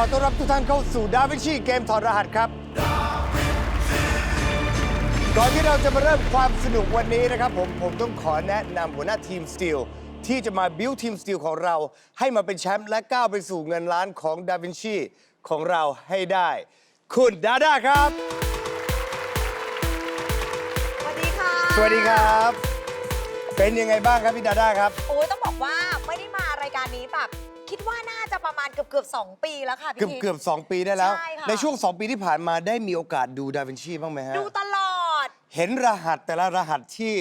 อต้อนรับทุกท่านเข้าสู่ดาวินชีเกมถอดรหัสครับ ก่อนที่เราจะมาเริ่มความสนุกวันนี้นะครับผม ผมต้องขอแนะนำหัวหน้าทีมสตีลที่จะมาบิวทีมสตีลของเรา ให้มาเป็นแชมป์และก้าวไปสู่เงินล้านของดาวินชีของเราให้ได้ คุณดาด้าครับ สวัสดีค่ะสวัสดีครับ เป็นยังไงบ้างครับพี่ดาด้าครับ โอ้ยต้องบอกว่าไม่ได้มารายการนี้แบบ คิดว่าน่าจะประมาณเกือบเกือบๆสองปีแล้วค่ะพี่เกือบเกือบสองปีได้แล้ว ใช่ค่ะ ในช่วง2ปีที่ผ่านมาได้มีโอกาสดูดาวินชีบ้างไหมฮะ ดูตลอด เห็นรหัสแต่ละรหัสที่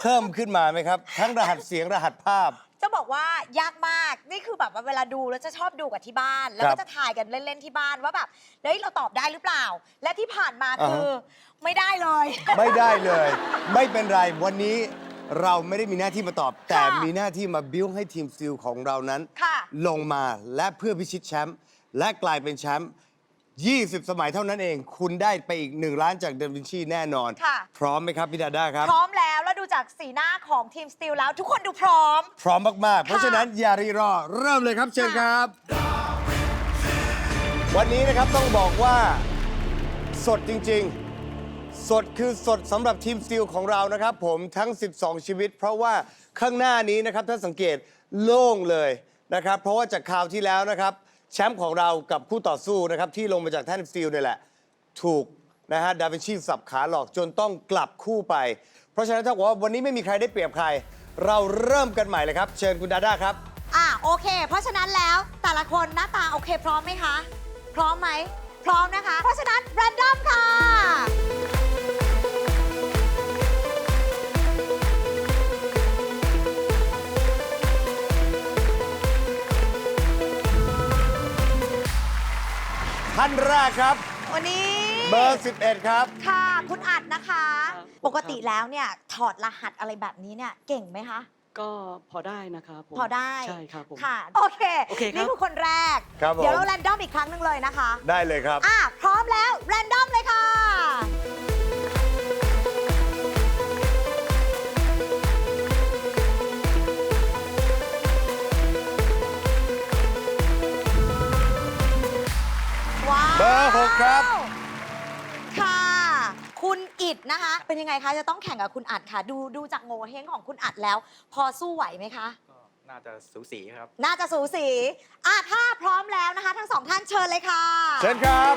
เพิ่มขึ้นมาไหมครับ ทั้งรหัสเสียงรหัสภาพ จะบอกว่ายากมาก นี่คือแบบว่าเวลาดูแล้วจะชอบดูกับที่บ้าน แล้วครัก็บจะถ่ายกันเล่นๆที่บ้านว่าแบบเฮ้ยเราตอบได้หรือเปล่า และที่ผ่านมาอ่าฮะคือไม่ได้เลย ไม่ได้เลย ไม่เป็นไรวันนี้ เราไม่ได้มีหน้าที่มาตอบ แต่มีหน้าที่มาบิ้วให้ทีมซิลของเรานั้น ค่ะลงมาและเพื่อพิชิตแชมป์และกลายเป็นแชมป์20 สมัยเท่านั้นเอง คุณได้ไปอีก1ล้านจากเดวินชีแน่นอน ค่ะ พร้อมไหมครับพี่ดาด้าครับ พร้อมแล้วแล้วดูจากสีหน้าของทีมสตีลแล้ว ทุกคนดูพร้อม พร้อมมาก ๆ เพราะฉะนั้นอย่ารีรอ เริ่มเลยครับเชิญครับ วันนี้นะครับต้องบอกว่า สดจริง ๆ สดคือสดสำหรับทีมสตีลของเรานะครับผมทั้ง 12 ชีวิต เพราะว่าข้างหน้านี้นะครับถ้าสังเกตโล่งเลยนะครับ เพราะว่าจากคราวที่แล้วนะครับ แชมป์ของเรากับคู่ต่อสู้นะครับ ที่ลงมาจากแท่นสตีลเนี่ยแหละ ถูกนะฮะดาวินชีสับขาหลอกจนต้องกลับคู่ไป เพราะฉะนั้นถ้าบอกว่าวันนี้ไม่มีใครได้เปรียบใคร เราเริ่มกันใหม่เลยครับ เชิญคุณดาด้าครับ อะโอเค เพราะฉะนั้นแล้วแต่ละคนหน้าตาโอเคพร้อมไหมคะ พร้อมไหม พร้อมนะคะ เพราะฉะนั้นแรนดอมค่ะ ท่านแรกครับ วันนี้เบอร์ 11 ครับ ค่ะ คุณอัดนะคะครับปกติแล้วเนี่ยถอดรหัสอะไรแบบนี้เนี่ยเก่งไหมคะ ก็พอได้นะครับผมพอได้ ใช่ครับผม ค่ะ โอเค โอเคครับ นี่คือคนแรก ครับผม เดี๋ยวเราแรนดอมอีกครั้งหนึ่งเลยนะคะ ได้เลยครับ อะ พร้อมแล้ว แรนดอมเลยค่ะ นะคะ เป็นยังไงคะ จะต้องแข่งกับคุณอัดค่ะ ดูดูจากโงเฮงของคุณอัดแล้ว พอสู้ไหวไหมคะ ก็น่าจะสูสีครับ น่าจะสูสีอะถ้าพร้อมแล้วนะคะ ทั้งสองท่านเชิญเลยค่ะ เชิญครับ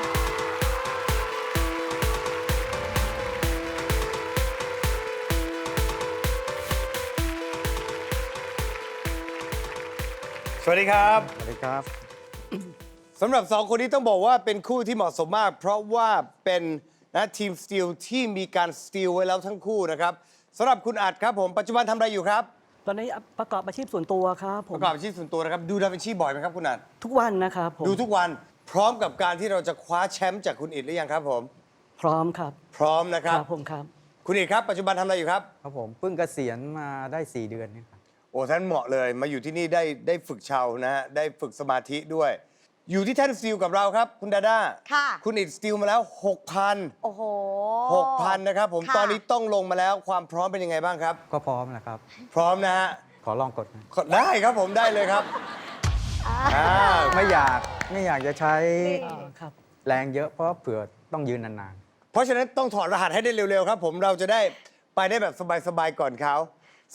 สวัสดีครับ สวัสดีครับสำหรับสองคนนี้ต้องบอกว่าเป็นคู่ที่เหมาะสมมาก เพราะว่าเป็น นะทีมสตีลที่มีการสตีลไว้แล้วทั้งคู่นะครับสำหรับคุณอัดครับผมปัจจุบันทำอะไรอยู่ครับ ตอนนี้ประกอบอาชีพส่วนตัวครับผปมระกอบอาชีพส่วนตัวนะครับ ดูดาวินชีบ่อยไหมครับคุณอัด ทุกวันนะครับผมดูทุกวันพร้อมกับการที่เราจะคว้าแชมป์จากคุณอิดหรือยังครับผม พร้อมครับพร้อมนะครับ ผมครับ คุณอิดครับปัจจุบันทำอะไรอยู่ครับ ครับผมเพิ่งเกษียณมาได้ 4 เดือนเนี่ยครับ โอ้ท่านเหมาะเลยมาอยู่ที่นี่ได้ได้ฝึกชาวนะฮะได้ฝึกสมาธิด้วย อยู่ที่แท่นสตีลกับเราครับ คุณดาด้าค่ะ คุณอิดสตีลมาแล้ว 6,000 โอ้โห 6,000 นะครับผม ค่ะ ตอนนี้ต้องลงมาแล้วความพร้อมเป็นยังไงบ้างครับ ก็พร้อมนะครับ พร้อมนะฮะขอลองกดนะได้ครับผมได้เลยครับอ่าไม่อยากไม่อยากจะใช้นี่อ่าครับ แรงเยอะเพราะเผื่อต้องยืนนานเพราะฉะนั้นต้องถอดรหัสให้ได้เร็วๆครับผมเราจะได้ไปได้แบบสบายๆก่อนเขา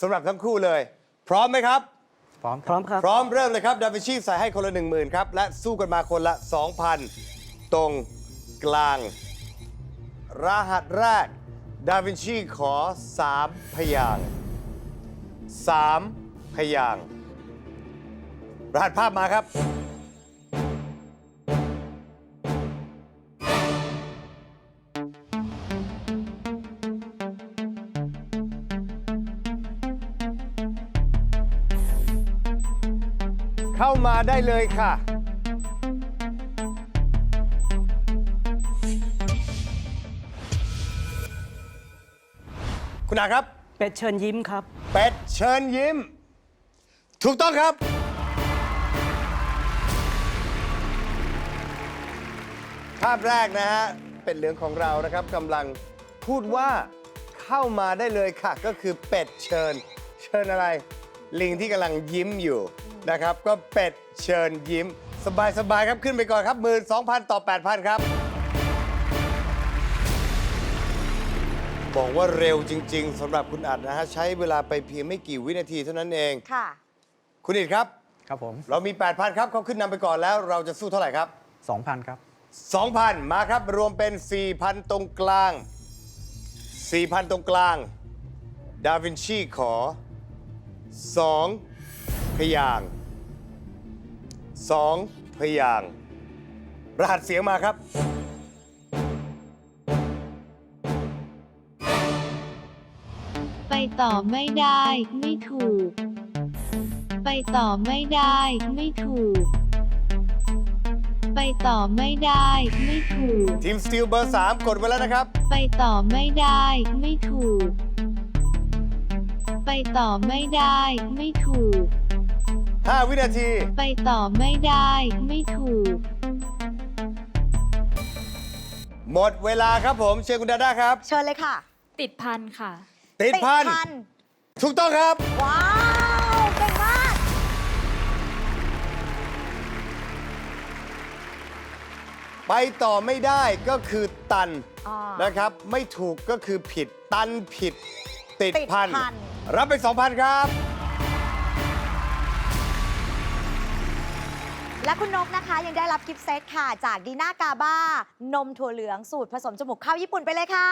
สำหรับทั้งคู่เลย พร้อมไหมครับ พร้อมพร้อมครับ พร้อมเริ่มเลยครับดาวินชีใส่ให้คนละ1 0,000ครับและสู้กันมาคนละ 2,000 ตรงกลาง รหัสแรก ดาวินชีขอ 3 พยางค์3พยางค์รหัสภาพมาครับ เข้ามาได้เลยค่ะ คุณอาครับ เป็ดเชิญยิ้มครับ เป็ดเชิญยิ้ม ถูกต้องครับ ภาพแรกนะฮะ เป็ดเหลืองของเรานะครับกำลังพูดว่าเข้ามาได้เลยค่ะ ก็คือเป็ดเชิญ เชิญอะไร ลิงที่กำลังยิ้มอยู่ นะครับ ก็เป็ดเชิญยิ้ม สบายๆครับขึ้นไปก่อนครับหมื่นสองพันต่อ8,000ครับ บอกว่าเร็วจริง ๆสำหรับคุณอัดนะฮะ ใช้เวลาไปเพียงไม่กี่วินาทีเท่านั้นเอง ค่ะ คุณอิดครับ ครับผม เรามี 8,000 ครับเขาขึ้นนำไปก่อนแล้วเราจะสู้เท่าไหร่ครับ 2,000 ครับ 2,000 มาครับ รวมเป็น 4,000 ตรงกลาง 4,000 ตรงกลาง ดาวินชีขอ 2 พยางค์2พยางค์รหัสเสียงมาครับ ไปต่อไม่ได้ ไม่ถูก ไปต่อไม่ได้ ไม่ถูก ไปต่อไม่ได้ ไม่ถูก ทีมสตีลเบอร์3กดไว้แล้วนะครับ ไปต่อไม่ได้ ไม่ถูก ไปต่อไม่ได้ ไม่ถูก 5 วินาที ไปต่อไม่ได้ไม่ถูก หมดเวลาครับผม เชิญคุณดาด้าครับ เชิญเลยค่ะติดพันค่ะ ติดพันถูกต้องครับ ว้าวเก่งมากไปต่อไม่ได้ก็คือตันอ่านนะครับ ไม่ถูกก็คือผิด ตันผิด ติดติดพันพัน รับไป 2,000 ครับ และคุณนกนะคะยังได้รับกิฟต์เซตค่ะ จากดีน่ากาบ้า นมถั่วเหลืองสูตรผสมจมูกข้าวญี่ปุ่นไปเลยค่ะ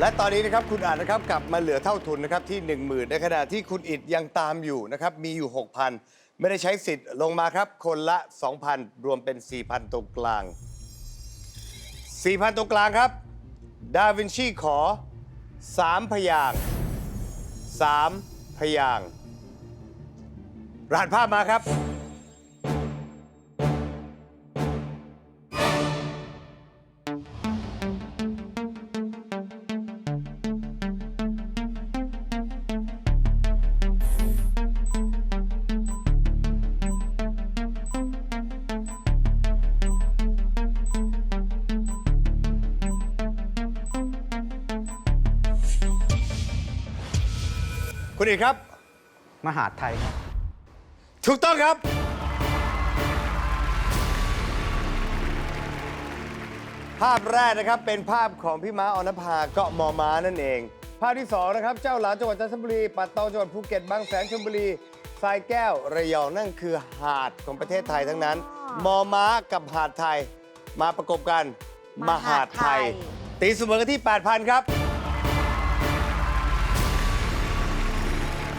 และตอนนี้นะครับคุณอาจนะครับกลับมาเหลือเท่าทุนนะครับที่ 10,000 ในขณะที่คุณอิดยังตามอยู่นะครับมีอยู่ 6,000 ไม่ได้ใช้สิทธิ์ลงมาครับ คนละ 2,000 รวมเป็น 4,000 ตรงกลาง 4,000 ตรงกลางครับ ดาวินชีขอ 3 พยางค์3พยางค์ รหัสภาพมาครับ คุณเอิดครับ มหาดไทยครับ ถูกต้องครับ ภาพแรกนะครับเป็นภาพของพี่ม้าออนภาเกาะมอม้านั่นเอง ภาพที่สองนะครับ เจ้าหลานจังหวัดจันทบุรี ปัตตองจังหวัดภูเก็ตบางแสนชลบุรีทรายแก้วระยองนั่นคือหาดของประเทศไทยทั้งนั้น มอม้ากับหาดไทย มาประกบกันมมหาหาดดไทไทยยตีเสมอกันที่ 8,000 ครับ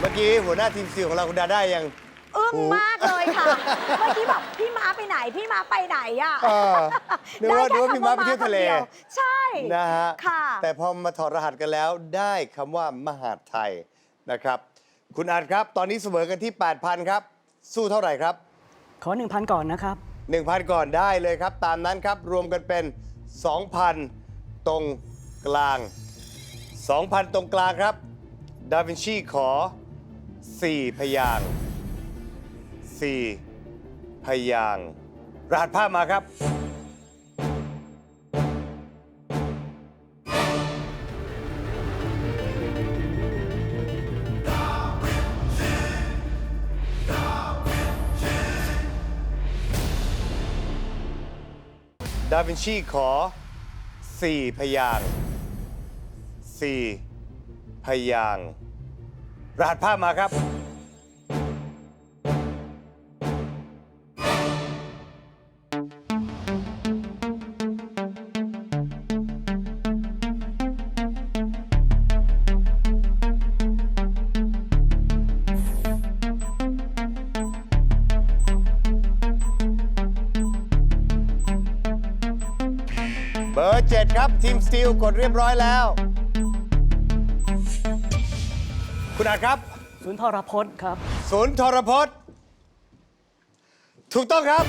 เมื่อกี้หัวหน้าทีมซิลของเราคุณดาได้ยัง อึ้งโอ้มากเลยค่ะ เมื่อกี้แบบพี่ม้าไปไหน พี่ม้าไปไหนอะเออนึกว่าได้นึกว่าแค่พี่ม้าไปคำเที่ยวทะเล คำดีวใช่ นะฮะ ค่ะ แต่พอมาถอดรหัสกันแล้วได้คำว่ามหาดไทยนะครับ คุณอาจครับ ตอนนี้เสมอกันที่ 8,000 ครับ สู้เท่าไหร่ครับ ขอ 1,000 ก่อนนะครับ 1,000 ก่อนได้เลยครับ ตามนั้นครับ รวมกันเป็น 2,000 ตรงกลาง 2,000 ตรงกลางครับ ดาวินชีขอ 4 พยางค์ 4 พยางค์รหัสภาพมาครับ ดาวินชีขอ 4 พยางค์4พยางค์รหัสภาพมาครับ อร์ 7 ครับ ทีมสตีลกดเรียบร้อยแล้ว คุณอาจครับ ศูนย์ทรพจน์ครับ ศูนย์ทรพจน์ ถูกต้องครับ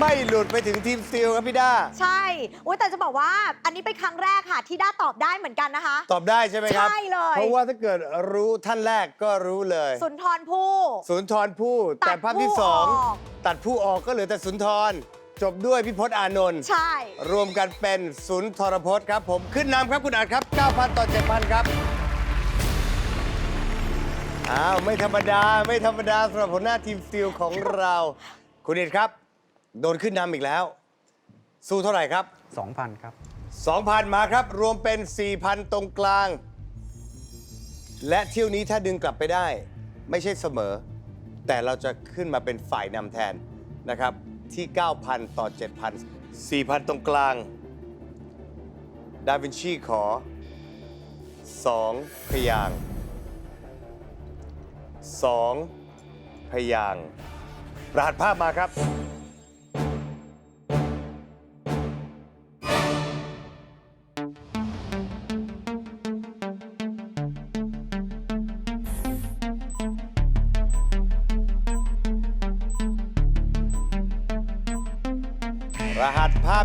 ไม่หลุดไปถึงทีมสตีลครับพี่ด้า ใช่อุ้ยแต่จะบอกว่าอันนี้เป็นครั้งแรกค่ะที่ด้าตอบได้เหมือนกันนะคะ ตอบได้ใช่ไหมครับ ใช่เลย เพราะว่าถ้าเกิดรู้ท่านแรกก็รู้เลย สุนทรภู่ สุนทรผู้ตัดแต่ภาพที่ผู้สองออก ตัดผู้ออกก็เหลือแต่สุนทร จบด้วยพิพจน์อานนท์ใช่ รวมกันเป็นศูนย์ทรพจน์ครับ ผมขึ้นนำครับคุณอาจครับ 9,000 ต่อ 7,000 ครับ อ้าว ไม่ธรรมดา ไม่ธรรมดาสำหรับหัวหน้าทีมสตีลของเรา คุณเอกครับ โดนขึ้นนำอีกแล้ว สู้เท่าไหร่ครับ 2,000 ครับ 2,000 มาครับ รวมเป็น 4,000 ตรงกลาง และเที่ยวนี้ถ้าดึงกลับไปได้ ไม่ใช่เสมอ แต่เราจะขึ้นมาเป็นฝ่ายนำแทนนะครับ ที่ 9,000 ต่อ 7,000 4,000 ตรงกลาง ดาวินชีขอ 2 พยางค์2พยางค์รหัสภาพมาครับ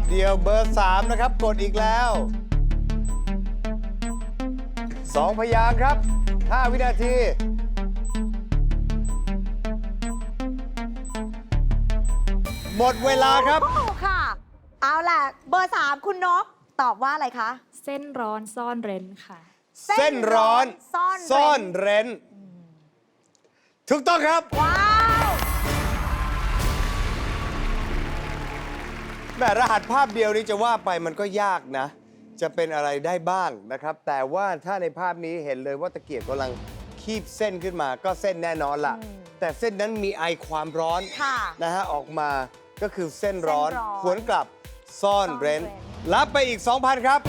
เดียวเบอร์ 3 นะครับ กดอีกแล้ว 2 พยางค์ครับ 5 วินาที หมดเวลาครับโอ้ค่ะ เอาล่ะ เบอร์สามคุณนกตอบว่าอะไรคะ เส้นร้อนซ่อนเร้นค่ะ เส้นร้อนซ่อนซ่อนเร้นเร้นถูกต้องครับ ว้าว แหม่รหัสภาพเดียวนี้จะว่าไปมันก็ยากนะ จะเป็นอะไรได้บ้างนะครับ แต่ว่าถ้าในภาพนี้เห็นเลยว่าตะเกียบกำลังคีบเส้นขึ้นมา ก็เส้นแน่นอนละอืมแต่เส้นนั้นมีไอความร้อนค่ะนะฮะออกมาก็คือเส้นร้อนเส้นร้อน หวนกลับซ่อนเร้นซ่อนเร้นรับไปอีก 2,000 ครับ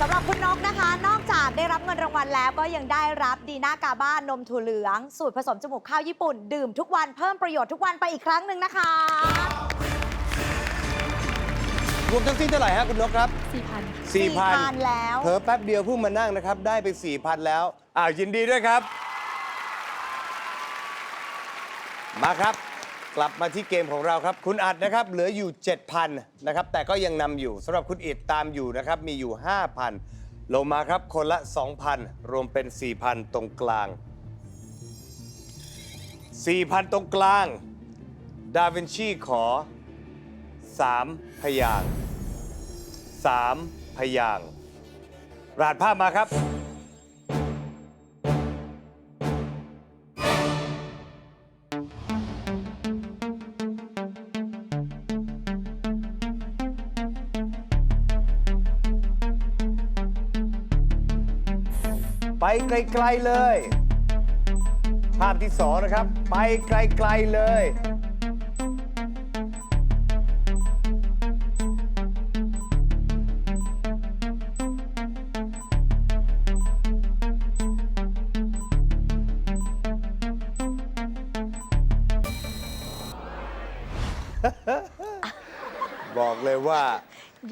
สำหรับคุณนกนะคะ นอก จากได้รับเงินรางวัลแล้วก็ยังได้รับดีน่ากาบ้านมถั่วเหลือง สูตรผสมจมูกข้าวญี่ปุ่น ดื่มทุกวันเพิ่มประโยชน์ทุกวันไปอีกครั้งหนึ่งนะคะ รวมทั้งสิ้นเท่าไหร่ฮะคุณนกครับ4,000 4,000แล้วเผลอแป๊บเดียวเพิ่งมานั่งนะครับ ได้ไป 4,000 แล้วอ้าวยินดีด้วยครับ มาครับ กลับมาที่เกมของเราครับ คุณอัดนะครับ เหลืออยู่ 7,000 นะครับ แต่ก็ยังนำอยู่สำหรับคุณอิดตามอยู่นะครับ มีอยู่ 5,000 ลงมาครับคนละ 2,000 รวมเป็น 4,000 ตรงกลาง 4,000 ตรงกลาง ดาวินชีขอ 3 พยางค์สามพยางรหัสภาพมาครับ ไปไกลๆเลย ภาพที่สองนะครับ ไปไกลๆเลย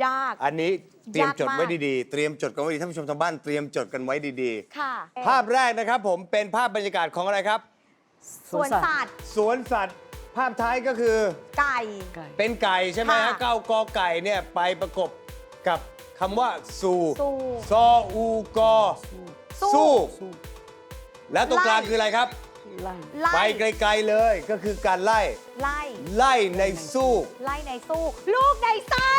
ยาก อันนี้เตรียมจดไว้ยากมาก ดีๆ เตรียมจดกันไว้ดีท่านผู้ชมทางบ้านเตรียมจดกันไว้ดีค่ะ ๆ ภาพแรกนะครับผมเป็นภาพบรรยากาศของอะไรครับ สวนสัตว์สวนสัตว์ ภาพท้ายก็คือไก่ ไก่เป็นไก่ใช่ไหมฮะค่ะเก้ากอไก่เนี่ยไปประกบกับคำว่าสูสู้ซออูกอสู้ สู้ สู้ แล้วตรงกลางไล่คืออะไรครับ ไล่ไล่ไปไกลๆเลยก็คือการไล่ ไล่ไล่ในสู้ ไล่ในสู้ ลูกในไส้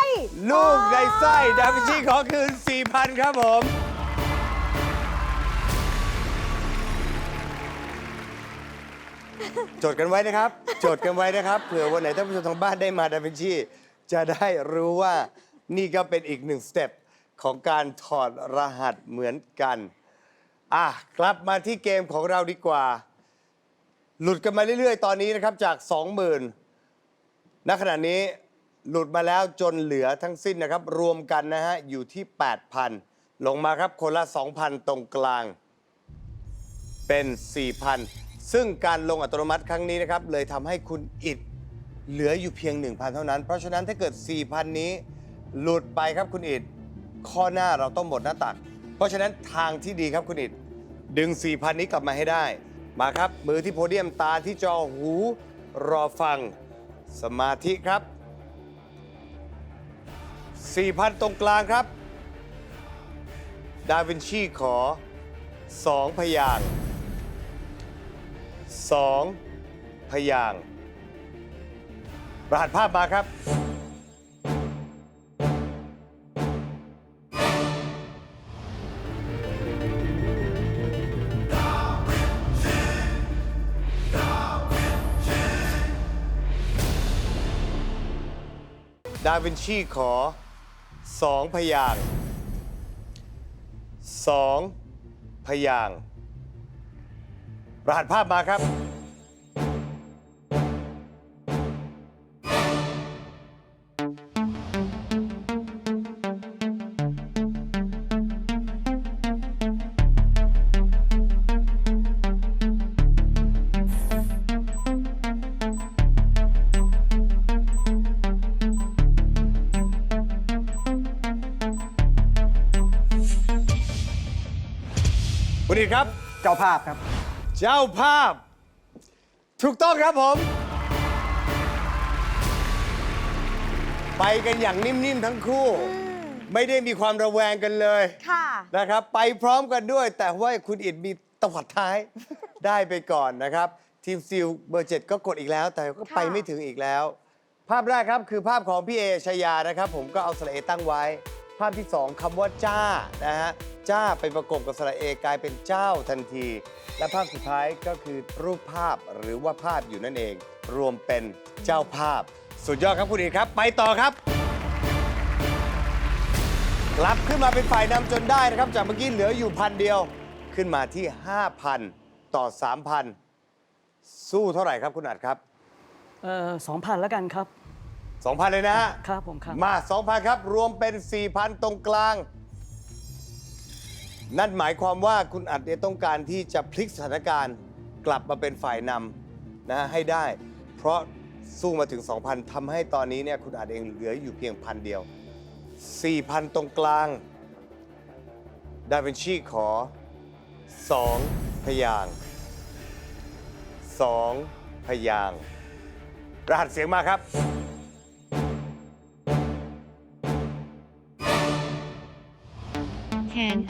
ลูกในไส้อ๋อดาวินชีขอคืน 4,000 ครับผม จดกันไว้นะครับ จดกันไว้นะครับ เผื่อวันไหนท่านผู้ชมทางบ้านได้มาดาวินชีจะได้รู้ว่านี่ก็เป็นอีกหนึ่งสเต็ปของการถอดรหัสเหมือนกัน อะ กลับมาที่เกมของเราดีกว่า หลุดกันมาเรื่อยๆ ตอนนี้นะครับจาก 20,000ณขณะนี้หลุดมาแล้วจนเหลือทั้งสิ้นนะครับ รวมกันนะฮะ อยู่ที่ 8,000 ลงมาครับคนละ 2,000 ตรงกลาง เป็น 4,000 ซึ่งการลงอัตโนมัติครั้งนี้นะครับ เลยทำให้คุณอิดเหลืออยู่เพียง 1,000 เท่านั้น เพราะฉะนั้นถ้าเกิด 4,000 นี้ หลุดไปครับคุณอิดข้อหน้าเราต้องหมดหน้าตัก เพราะฉะนั้นทางที่ดีครับคุณอิดดึง 4,000 นี้กลับมาให้ได้ มาครับ มือที่โพเดียมตาที่จอหูรอฟัง สมาธิครับ 4,000 ตรงกลางครับ ดาวินชีขอ 2 พยางค์สองพยางรหัสภาพมาครับ วินชีขอสองพยางค์สองพยางค์รหัสภาพมาครับ คุณอิดครับ เจ้าภาพครับ เจ้าภาพ ถูกต้องครับผม ไปกันอย่างนิ่มๆทั้งคู่ ไม่ได้มีความระแวงกันเลยค่ะ นะครับ ไปพร้อมกันด้วย แต่ว่าคุณอิดมีตวัดท้าย ได้ไปก่อนนะครับ ทีมซิลเบอร์เจ็ดก็กดอีกแล้ว แต่ก็ไปค่ะไม่ถึงอีกแล้ว ภาพแรกครับคือภาพของพี่เอชยานะครับ ผมก็เอาสระเอตั้งไว้ ภาพที่ 2คำว่าจ้านะฮะจ้าไปประกบกับสระเอกลายเป็นเจ้าทันที และภาพสุดท้ายก็คือรูปภาพหรือว่าภาพอยู่นั่นเอง รวมเป็นเจ้าภาพ สุดยอดครับคุณอิดครับ ไปต่อครับกลับขึ้นมาเป็นฝ่ายนำจนได้นะครับ จากเมื่อกี้เหลืออยู่พันเดียวขึ้นมาที่ 5,000 ต่อ 3,000 สู้เท่าไหร่ครับคุณอัดครับ เอ่อสองพันแล้วกันครับ 2,000 เลยนะฮะ ครับผมครับ มา 2,000 ครับ รวมเป็น 4,000 ตรงกลาง นั่นหมายความว่าคุณอัดเนี่ยต้องการที่จะพลิกสถานการณ์กลับมาเป็นฝ่ายนำนะฮะให้ได้ เพราะสู้มาถึง 2,000ทำให้ตอนนี้เนี่ยคุณอัดเองเหลืออยู่เพียงพันเดียว 4,000 ตรงกลาง ดาวินชีขอ 2 พยางค์2พยางค์รหัสเสียงมาครับ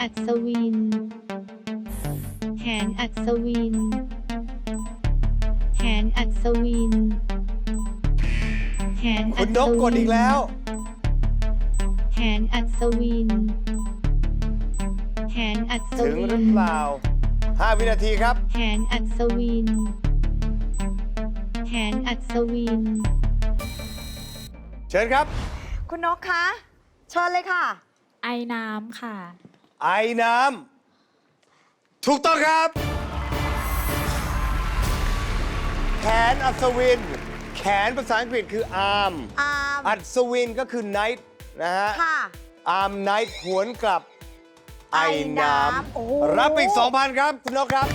อัศวิน แขนอัศวิน แขนอัศวิน แขนอัคุณศนกวินกดอีกแล้ว แขนอัศวิน แขนอัศถึงวิหรืนอเปล่า 5 วินาทีครับ แขนอัศวิน แขนอัศวิน เชิญครับ คุณนกคะ เชิญเลยค่ะ ไอน้ำค่ะ ไอ้น้ำถูกต้องครับ แขนอัศวิน แขนภาษาอังกฤษคืออาร์ม อาร์มอัศวินก็คือไนท์นะฮะ ค่ะ อาร์มไนท์หวนกลับไอ้ไอน้น้ำโอ้โหำรับอีก 2,000 ครับ คุณนกครับ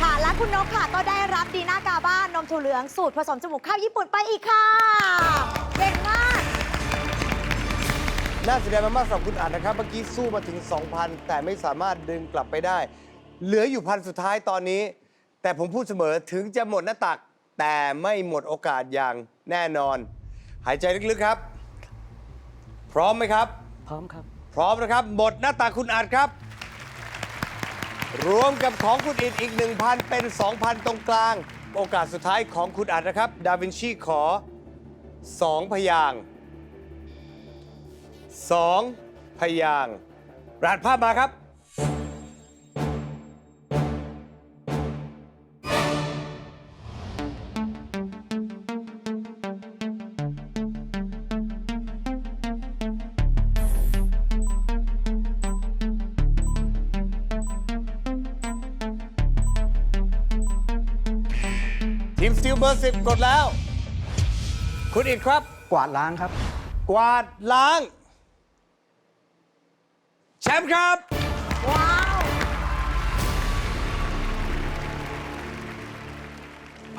ค่ะและคุณนกค่ะก็ได้รับดีน่ากาบ้านนมถั่วเหลืองสูตรผสมจมูกข้าวญี่ปุ่นไปอีกค่ะ น่าเสียดายมากๆสำหรับคุณอัดนะครับ เมื่อกี้สู้มาถึง 2,000 แต่ไม่สามารถดึงกลับไปได้ เหลืออยู่พันสุดท้ายตอนนี้ แต่ผมพูดเสมอถึงจะหมดหน้าตัก แต่ไม่หมดโอกาสอย่างแน่นอน หายใจลึกๆครับ พร้อมไหมครับ พร้อมครับ พร้อมนะครับ หมดหน้าตักคุณอัดครับ รวมกับของคุณอิดอีก 1,000 เป็น 2,000 ตรงกลาง โอกาสสุดท้ายของคุณอัดนะครับ ดาวินชีขอ 2 พยางค์ สองพยางรัสภาพมาครับ ทีมสติลเบอร์สิบกดแล้ว คุณอิดครับ กวาดล้างครับ กวาดล้าง ชมป์ครับ ว้าว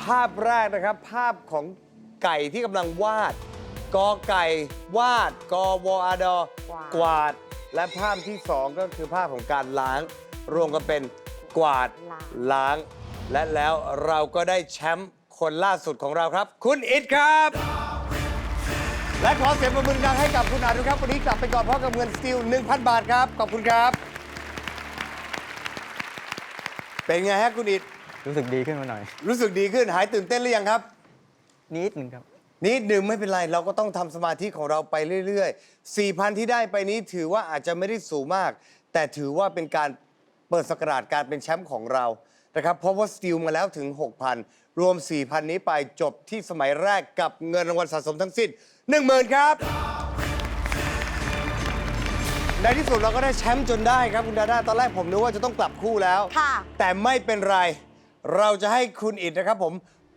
ภาพแรกนะครับ ภาพของไก่ที่กำลังวาด กอไก่วาด กอวออาดอกวาด และภาพที่สองก็คือภาพของการล้าง รวมกันเป็นกวาดล้าง และแล้วเราก็ได้แชมป์คนล่าสุดของเราครับ คุณอิดครับ และขอเสียงปรบมือดังให้กับคุณอาดุครับ วันนี้กลับไปก่อนพร้อมกับเงินสติล1,000 บาทครับ ขอบคุณครับ เป็นไงฮะคุณอิดรู้สึกดีขึ้นมาหน่อย รู้สึกดีขึ้นหายตื่นเต้นหรือยังครับ นิดหนึ่งครับ นิดหนึ่งไม่เป็นไร เราก็ต้องทำสมาธิของเราไปเรื่อยๆ 4,000 ที่ได้ไปนี้ถือว่าอาจจะไม่ได้สูงมาก แต่ถือว่าเป็นการเปิดสกราชการเป็นแชมป์ของเรานะครับเพราะว่าสติลมาแล้วถึง 6,000 รวม 4,000 นี้ไปจบที่สมัยแรกกับเงินรางวัลสะสมทั้งสิ้น 10,000 ครับ ในที่สุดเราก็ได้แชมป์จนได้ครับคุณดาด้าตอนแรกผมนึกว่าจะต้องกลับคู่แล้ว ค่ะ แต่ไม่เป็นไร เราจะให้คุณอิดนะครับผม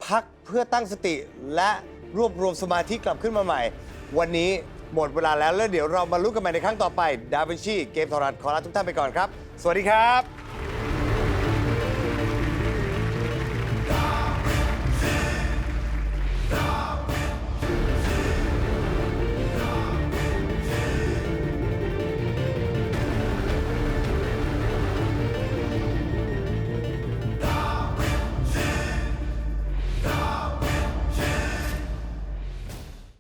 พักเพื่อตั้งสติและรวบรวมสมาธิกลับขึ้นมาใหม่ วันนี้หมดเวลาแล้วแล้วเดี๋ยวเรามาลุ้นกันใหม่ในครั้งต่อไป ดาวินชีเกมโทรทัศน์ขอลาทุกท่านไปก่อนครับ สวัสดีครับ